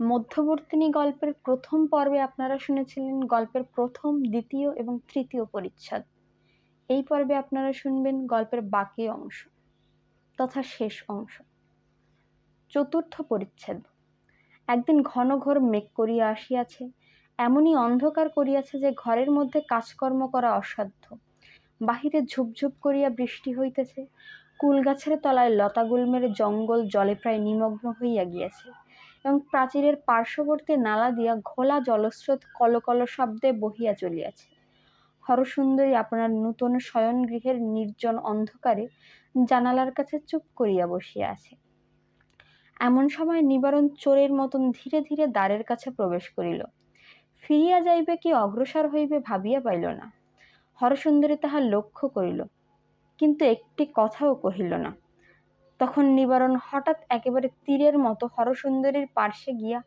মধ্যবর্তিনী গল্পের প্রথম পর্বে আপনারা শুনেছিলেন গল্পের প্রথম, দ্বিতীয় এবং তৃতীয় পরিচ্ছদ। এই পর্বে আপনারা শুনবেন গল্পের বাকি অংশ তথা শেষ অংশ। চতুর্থ পরিচ্ছেদ। একদিন ঘন ঘোর মেঘ করিয়া আসিয়াছে, এমনই অন্ধকার করিয়াছে যে ঘরের মধ্যে কাজকর্ম করা অসাধ্য। বাহিরে ঝুপঝুপ করিয়া বৃষ্টি হইতেছে কুল গাছের তলায় লতাগুল্মের জঙ্গল জলে প্রায় নিমগ্ন হইয়া গিয়াছে। এবং প্রাচীরের পার্শ্ববর্তী নালা দিয়া ঘোলা জলস্রোত কলকল শব্দে বহিয়া চলিয়াছে। হরসুন্দরী আপনার নূতন শয়ন গৃহের নির্জন অন্ধকারে জানালার কাছে চুপ করিয়া বসিয়া আছে। এমন সময় নিবারণ চোরের মতন ধীরে ধীরে দ্বারের কাছে প্রবেশ করিল। ফিরিয়া যাইবে কি অগ্রসর হইবে ভাবিয়া পাইল না। হরসুন্দরী তাহা লক্ষ্য করিল, কিন্তু একটি কথাও কহিল না। তখন নিবারণ হঠাৎ একেবারে তীরের মতো হরসুন্দরীর পার্শ্বে গিয়া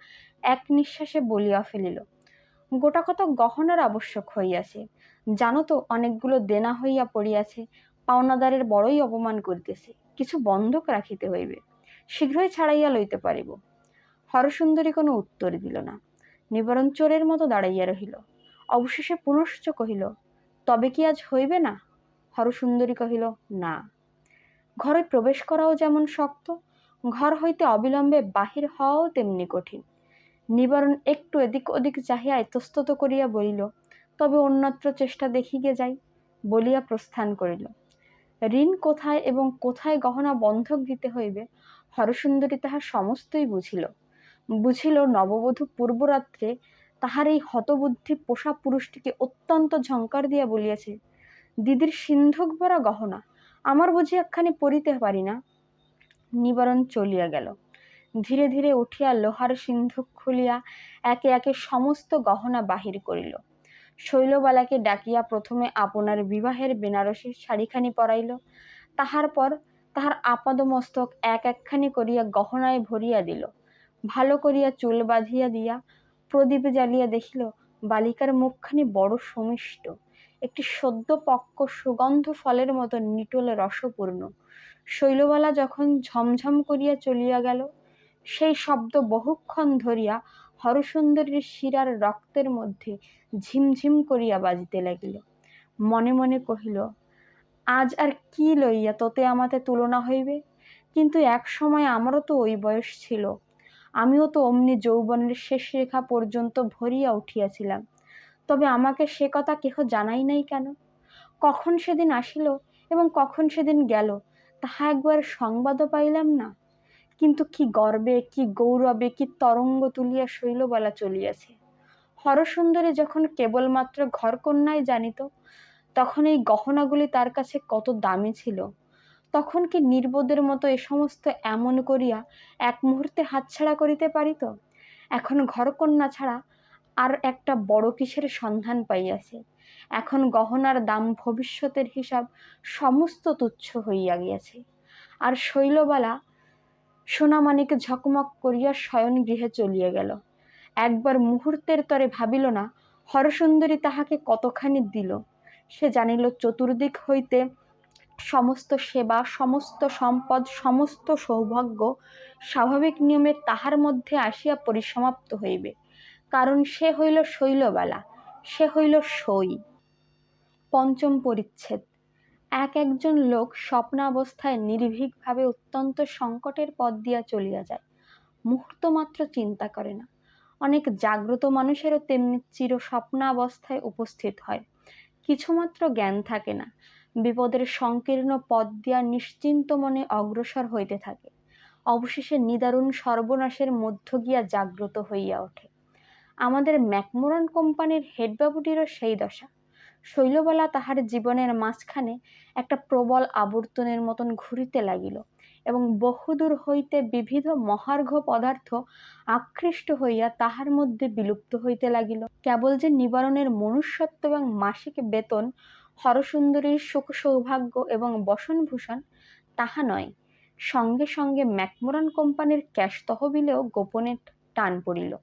এক নিঃশ্বাসে বলিয়া ফেলিল, গোটা কত গহনার আবশ্যক হইয়াছে। জানো তো অনেকগুলো দেনা হইয়া পড়িয়াছে, পাওনাদারের বড়ই অপমান করিতেছে, কিছু বন্ধক রাখিতে হইবে, শীঘ্রই ছাড়াইয়া লইতে পারিব হরসুন্দরী কোনো উত্তর দিল না। নিবারণ চোরের মতো দাঁড়াইয়া রহিল। অবশেষে পুনশ্চ কহিল, তবে কি আজ হইবে না হরসুন্দরী কহিল, না। ঘরে প্রবেশ করাও যেমন শক্ত, ঘর হইতে অবিলম্বে বাহির হওয়াও তেমনি কঠিন। নিবারণ একটু এদিক ওদিক চাহিয়া ইতস্তত করিয়া বলিল, তবে অন্যত্র চেষ্টা দেখিগে যাই, বলিয়া প্রস্থান করিল। ঋণ কোথায় এবং কোথায় গহনা বন্ধক দিতে হইবে, হরসুন্দরী তাহা সমস্তই বুঝিল। বুঝিল নববধূ পূর্বরাত্রে তাহার এই হতবুদ্ধি পোষা পুরুষটিকে অত্যন্ত ঝঙ্কার দিয়া বলিয়াছে, দিদির সিন্ধুক ভরা গহনা আমার বুঝি একখানি পড়িতে পারি না। নিবারণ চলিয়া গেল। ধীরে ধীরে উঠিয়া লোহার সিন্ধুক খুলিয়া একে একে সমস্ত গহনা বাহির করিল। শৈলবালাকে ডাকিয়া প্রথমে আপনার বিবাহের বেনারসি শাড়িখানি পরাইল। তাহার পর তাহার আপাদমস্তক এক একখানি করিয়া গহনায় ভরিয়া দিল। ভালো করিয়া চুল বাঁধিয়া দিয়া প্রদীপ জ্বালিয়া দেখিল, বালিকার মুখখানি বড় সমিষ্ট। একটি সদ্য পক্ক সুগন্ধ ফলের মতো নিটোল রসপূর্ণ। শৈলবালা যখন ঝমঝম করিয়া চলিয়া গেল, সেই শব্দ বহুক্ষণ ধরিয়া হরসুন্দরীর শিরার রক্তের মধ্যে ঝিমঝিম করিয়া বাজিতে লাগিল। মনে মনে কহিল, আজ আর কি লইয়া তোতে আমাতে তুলনা হইবে? কিন্তু এক সময় আমারও তো ওই বয়স ছিল। আমিও তো অমনি যৌবনের শেষ রেখা পর্যন্ত ভরিয়া উঠিয়াছিলাম। তবে আমাকে সে কথা কেহ জানাই নাই কেন? কখন সেদিন আসিল এবং কখন সেদিন গেল, তাহা একবার সংবাদও পাইলাম না। কিন্তু কি গর্বে, কি গৌরবে, কি তরঙ্গ তুলিয়া শৈল বলা চলিয়াছে। হরসুন্দরী যখন কেবলমাত্র ঘরকন্যাই জানিত, তখন এই গহনাগুলি তার কাছে কত দামি ছিল। তখন কি নির্বোধের মতো এ সমস্ত এমন করিয়া এক মুহূর্তে হাতছাড়া করিতে পারিত? এখন ঘরকন্যা ছাড়া আর একটা বড় কিসের সন্ধান পাইয়াছে। এখন গহনার দাম ভবিষ্যতের হিসাব সমস্ত তুচ্ছ হইয়া গিয়াছে। আর শৈলবালা সোনামানিক ঝকমক করিয়া শয়ন গৃহে চলিয়া গেল। একবার মুহূর্তের তরে ভাবিল না, হরসুন্দরী তাহাকে কতখানি দিল। সে জানিল, চতুর্দিক হইতে সমস্ত সেবা, সমস্ত সম্পদ, সমস্ত সৌভাগ্য স্বাভাবিক নিয়মে তাহার মধ্যে আসিয়া পরিসমাপ্ত হইবে। কারণ সে হইল শৈলবালা, সে হইল সই। পঞ্চম পরিচ্ছেদ। এক একজন লোক স্বপ্নাবস্থায় নির্ভীকভাবে অত্যন্ত সংকটের পথ দিয়া চলিয়া যায়। মুহূর্ত মাত্র চিন্তা করে না। অনেক জাগ্রত মানুষেরও তেমনি চির স্বপ্নাবস্থায় উপস্থিত হয়। কিছুমাত্র জ্ঞান থাকে না। বিপদের সংকীর্ণ পথ দিয়া নিশ্চিন্ত মনে অগ্রসর হইতে থাকে। অবশেষে নিদারুণ সর্বনাশের মধ্য গিয়া জাগ্রত হইয়া ওঠে। আমাদের ম্যাকমোরন কোম্পানির হেড বাবুটিরও সেই দশা। শৈলবালা তাহার জীবনের মাঝখানে একটা প্রবল আবর্তনের মতন ঘুরিতে লাগিল এবং বহুদূর হইতে বিবিধ মহার্ঘ পদার্থ আকৃষ্ট হইয়া তাহার মধ্যে বিলুপ্ত হইতে লাগিল। কেবল যে নিবারণের মনুষ্যত্ব এবং মাসিক বেতন, হরসুন্দরীর সুখ সৌভাগ্য এবং বসনভূষণ, তাহা নয়, সঙ্গে সঙ্গে ম্যাকমোরান কোম্পানির ক্যাশ তহবিলেও গোপনে টান পড়িল।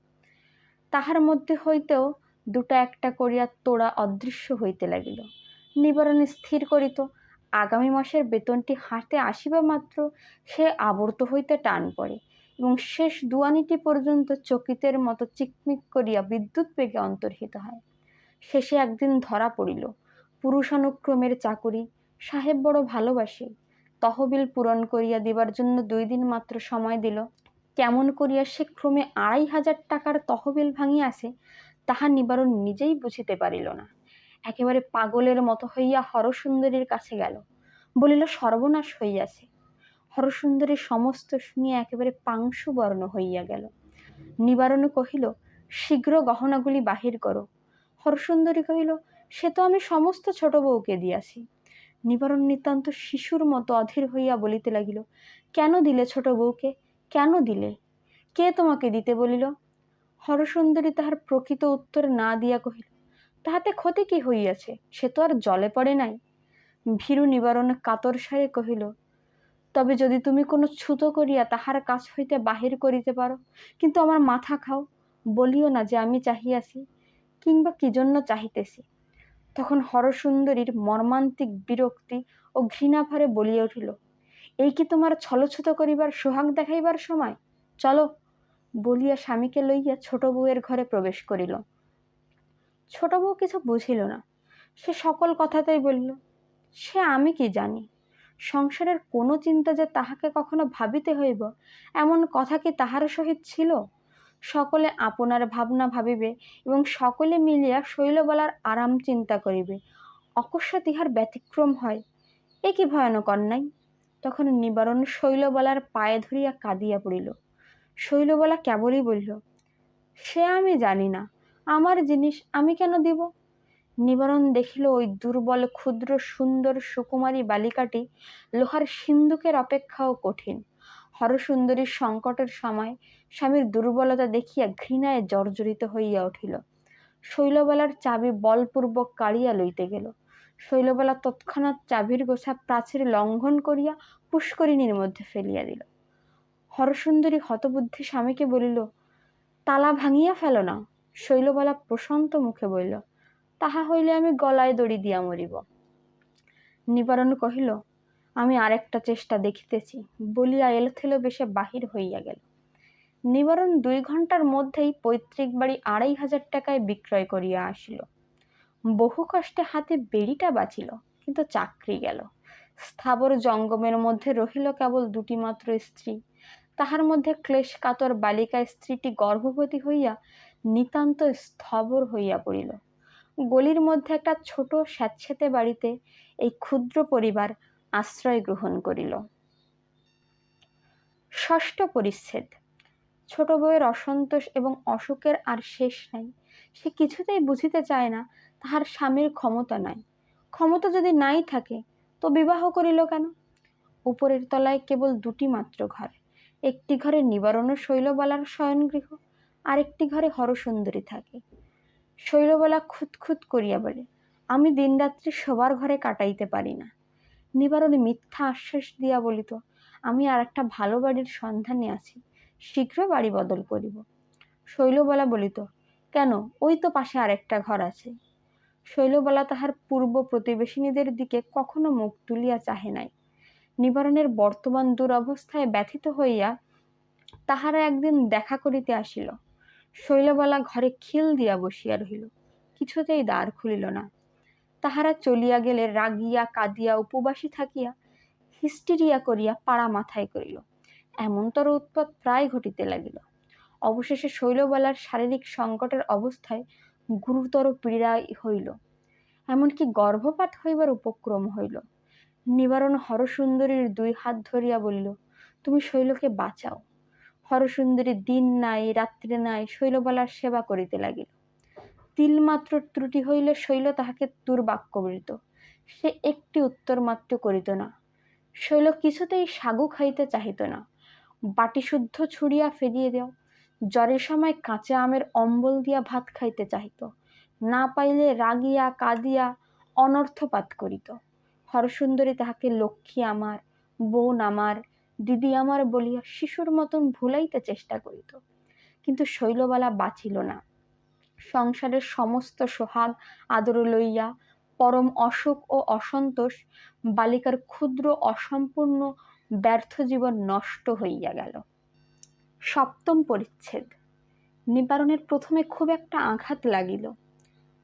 তাহার মধ্যে হইতেও দুটা একটা করিয়া তোড়া অদৃশ্য হইতে লাগিল। নিবারণ স্থির করিত। আগামী মাসের বেতনটি হাতে আসিবা মাত্র, সে আবর্ত হইতে টান পড়ে এবং শেষ দুয়ানিটি পর্যন্ত চকিতের মতো চিকমিক করিয়া বিদ্যুৎ বেগে অন্তর্হিত হয়। শেষে একদিন ধরা পড়িল। পুরুষানুক্রমের চাকুরি, সাহেব বড় ভালোবাসে। তহবিল পূরণ করিয়া দিবার জন্য দুই দিন মাত্র সময় দিল। কেমন করিয়া সে ক্রমে আড়াই হাজার টাকার তহবিল ভাঙিয়াছে, তাহা নিবারণ নিজেই বুঝিতে পারিল না। একেবারে পাগলের মতো হইয়া হরসুন্দরীর কাছে গেল, বলিল, সর্বনাশ হইয়াছে। হরসুন্দরী সমস্ত শুনিয়া একেবারে পাংশু বর্ণ হইয়া গেল। নিবারণ কহিল, শীঘ্র গহনাগুলি বাহির করো। হরসুন্দরী কহিল, সে তো আমি সমস্ত ছোট বউকে দিয়াছি। নিবারণ নিতান্ত শিশুর মতো অধীর হইয়া বলিতে লাগিল, কেন দিলে ছোট বউকে? কেন দিলে? কে তোমাকে দিতে বলিল? হরসুন্দরী তাহার প্রকৃত উত্তর না দিয়া কহিল, তাহাতে ক্ষতি কি হইয়াছে? সে তো আর জলে পড়ে নাই। ভীরু নিবারণ কাতর সারে কহিল, তবে যদি তুমি কোনো ছুতো করিয়া তাহার কাছ হইতে বাহির করিতে পারো, কিন্তু আমার মাথা খাও, বলিও না যে আমি চাহিয়াছি কিংবা কি জন্য চাহিতেছি। তখন হরসুন্দরীর মর্মান্তিক বিরক্তি ও ঘৃণাভারে বলিয়া উঠিল এই কি তোমার ছলছুত করিবার সোহাগ দেখাইবার সময়? চলো, বলিয়া স্বামীকে লইয়া ছোট বউয়ের ঘরে প্রবেশ করিল। ছোট বউ কিছু বুঝিল না। সে সকল কথাতেই বলিল, সে আমি কি জানি? সংসারের কোনো চিন্তা যে তাহাকে কখনো ভাবিতে হইব? এমন কথা কি তাহার সহিত ছিল? সকলে আপনার ভাবনা ভাবিবে এবং সকলে মিলিয়া শৈলবালার আরাম চিন্তা করিবে। অকস্মাৎ ইহার ব্যতিক্রম হয়। এ কি ভয়ানক অন্যায়? তখন নিবারণ শৈলবালার পায়ে ধরিয়া কাঁদিয়া পড়িল। শৈলবালা কেবলই বলিল, সে আমি জানি না, আমার জিনিস আমি কেন দিব? নিবারণ দেখিল ওই দুর্বল, ক্ষুদ্র, সুন্দর সুকুমারী বালিকাটি লোহার সিন্ধুকের অপেক্ষাও কঠিন। হরসুন্দরীর সংকটের সময় স্বামীর দুর্বলতা দেখিয়া ঘৃণায় জর্জরিত হইয়া উঠিল। শৈলবালার চাবি বলপূর্বক কাড়িয়া লইতে গেল। শৈলবালা তৎক্ষণাৎ চাবির গোছা প্রাচীর লঙ্ঘন করিয়া পুষ্করিণীর মধ্যে ফেলিয়া দিল। হরসুন্দরী হতবুদ্ধি স্বামীকে বলিল, তালা ভাঙিয়া ফেল না শৈলবালা প্রশান্ত মুখে বলিল, তাহা হইলে আমি গলায় দড়ি দিয়া মরিব নিবারণ কহিল, আমি আরেকটা চেষ্টা দেখিতেছি বলিয়া এলোথেলো বেশে বাহির হইয়া গেল। নিবারণ দুই ঘণ্টার মধ্যেই পৈতৃক বাড়ি আড়াই হাজার টাকায় বিক্রয় করিয়া আসিল। বহু কষ্টে হাতে বেড়িটা বাঁচিল, কিন্তু চাকরি গেল। স্থাবর জঙ্গমের মধ্যে রহিল কেবল দুটি মাত্র স্ত্রী। তাহার মধ্যে ক্লেশ কাতর বালিকা স্ত্রীটি গর্ভবতী হইয়া নিতান্ত স্থবর হইয়া পড়িল। গলির মধ্যে একটা ছোট স্যাঁতস্যাঁতে বাড়িতে এই ক্ষুদ্র পরিবার আশ্রয় গ্রহণ করিল। ষষ্ঠ পরিচ্ছেদ। ছোট বউয়ের অসন্তোষ এবং অসুখের আর শেষ নাই। সে কিছুতেই বুঝিতে চায় না তাহার স্বামীর ক্ষমতা নাই। ক্ষমতা যদি নাই থাকে, তো বিবাহ করিল কেন? উপরের তলায় কেবল দুটি মাত্র ঘর, একটি ঘরে নিবারণ শৈলবালার শয়নগৃহ, আরেকটি ঘরে হরসুন্দরী থাকে। শৈলবালা খুঁতখুত করিয়া বলে, আমি দিনরাত্রি সবার ঘরে কাটাইতে পারি না। নিবারণে মিথ্যা আশ্বাস দিয়া বলিত, আমি আর একটা ভালো বাড়ির সন্ধানে আছি, শীঘ্র বাড়ি বদল করিব। শৈলবালা বলিত, কেন? ওই তো পাশে আরেকটা ঘর আছে। শৈলবালা তাহার পূর্ব প্রতিবেশিনীদের দিকে কখনো মুখ তুলিয়া চাহে নাই। নিবারণের বর্তমান দুরবস্থায় ব্যথিত হইয়া তাহারা একদিন দেখা করিতে আসিল। শৈলবালা ঘরে খিল দিয়া বসিয়া রহিল। কিছুতেই দ্বার খুলিল না। তাহারা চলিয়া গেলে রাগিয়া, কাঁদিয়া, উপবাসী থাকিয়া হিস্টিরিয়া করিয়া পাড়া মাথায় করিল। এমনতর উৎপাত প্রায় ঘটিতে লাগিল। অবশেষে শৈলবালার শারীরিক সংকটের অবস্থায় গুরুতর পীড়া হইল। এমনকি গর্ভপাত হইবার উপক্রম হইল। নিবারণ হরসুন্দরীর দুই হাত ধরিয়া বলিল, তুমি শৈলকে বাঁচাও হরসুন্দরী দিন নাই, রাত্রে নাই শৈলবালার সেবা করিতে লাগিল। তিলমাত্র ত্রুটি হইলে শৈল তাহাকে দুর্বাক্য বলিত সে একটি উত্তর মাত্র করিত না। শৈল কিছুতেই সাগু খাইতে চাহিত না। বাটি শুদ্ধ ছুড়িয়া ফেলিয়ে দেও। জ্বরের সময় কাঁচা আমের অম্বল দিয়া ভাত খাইতে চাহিত। না পাইলে রাগিয়া, কাঁদিয়া অনর্থপাত করিত। হরসুন্দরী তাহাকে, লক্ষ্মী আমার, বোন আমার, দিদি আমার বলিয়া শিশুর মতন ভুলাইতে চেষ্টা করিত। কিন্তু শৈলবালা বাঁচিল না। সংসারের সমস্ত সোহাগ আদর লইয়া পরম অসুখ ও অসন্তোষ বালিকার ক্ষুদ্র অসম্পূর্ণ ব্যর্থ জীবন নষ্ট হইয়া গেল। সপ্তম পরিচ্ছেদ। নিবারণের প্রথমে খুব একটা আঘাত লাগিল।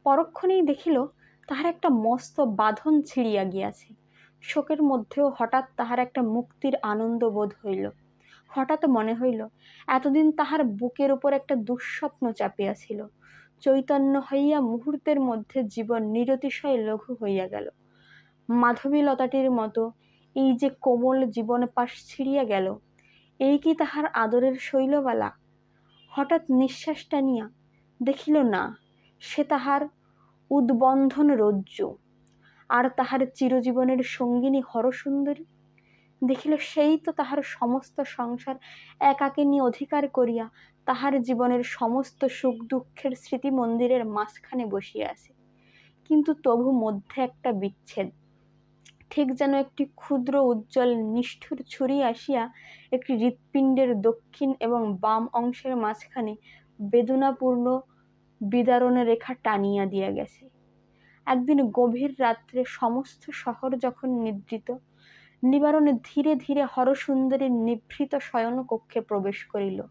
পরক্ষণেই দেখিল তাহার একটা মস্ত বাঁধন ছিঁড়িয়া গিয়াছে। শোকের মধ্যেও হঠাৎ তাহার একটা মুক্তির আনন্দ বোধ হইল। হঠাৎ মনে হইল, এতদিন তাহার বুকের উপর একটা দুঃস্বপ্ন চাপিয়াছিল। চৈতন্য হইয়া মুহূর্তের মধ্যে জীবন নিরতিশয় লঘু হইয়া গেল। মাধবীলতাটির মতো এই যে কোমল জীবন পাশ ছিঁড়িয়া গেল এই কি তাহার আদরের শৈলবালা? হঠাৎ নিঃশ্বাস টানিয়া দেখিল না, সে তাহার উদ্বন্ধন রজ্জু। আর তাহার চিরজীবনের সঙ্গিনী হরসুন্দরী? দেখিল সেই তো তাহার সমস্ত সংসার একাকিনী অধিকার করিয়া তাহার জীবনের সমস্ত সুখ দুঃখের স্মৃতি মন্দিরের মাঝখানে বসিয়া আছে। কিন্তু তবু মধ্যে একটা বিচ্ছেদ। ঠিক যেন একটি ক্ষুদ্র, উজ্জ্বল, নিষ্ঠুর ছুরি আসিয়া একটি হৃৎপিণ্ডের দক্ষিণ এবং বাম অংশের মাঝখানে বেদনাপূর্ণ বিদারণ রেখা টানিয়া দিয়া গেছে। একদিন গভীর রাত্রে সমস্ত শহর যখন নিদ্রিত, নিবারণে ধীরে ধীরে হরসুন্দরীর নিভৃত শয়ন কক্ষে প্রবেশ করিল।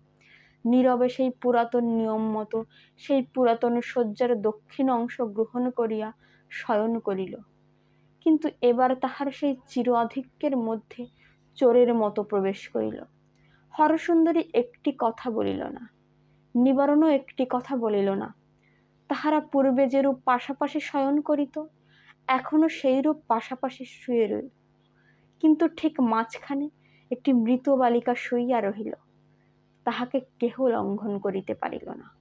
নীরবে সেই পুরাতন নিয়ম মতো, সেই পুরাতন শয্যার দক্ষিণ অংশ গ্রহণ করিয়া শয়ন করিল। কিন্তু এবার তাহার সেই চির আধিক্যের মধ্যে চোরের মতো প্রবেশ করিল। হরসুন্দরী একটি কথা বলিল না, নিবারণও একটি কথা বলিল না। তাহারা পূর্বে যেরূপ পাশাপাশি শয়ন করিত এখনও সেইরূপ পাশাপাশি শুয়ে রইল। কিন্তু ঠিক মাঝখানে একটি মৃত বালিকা শুইয়া রহিল, তাহাকে কেহ লঙ্ঘন করিতে পারিল না।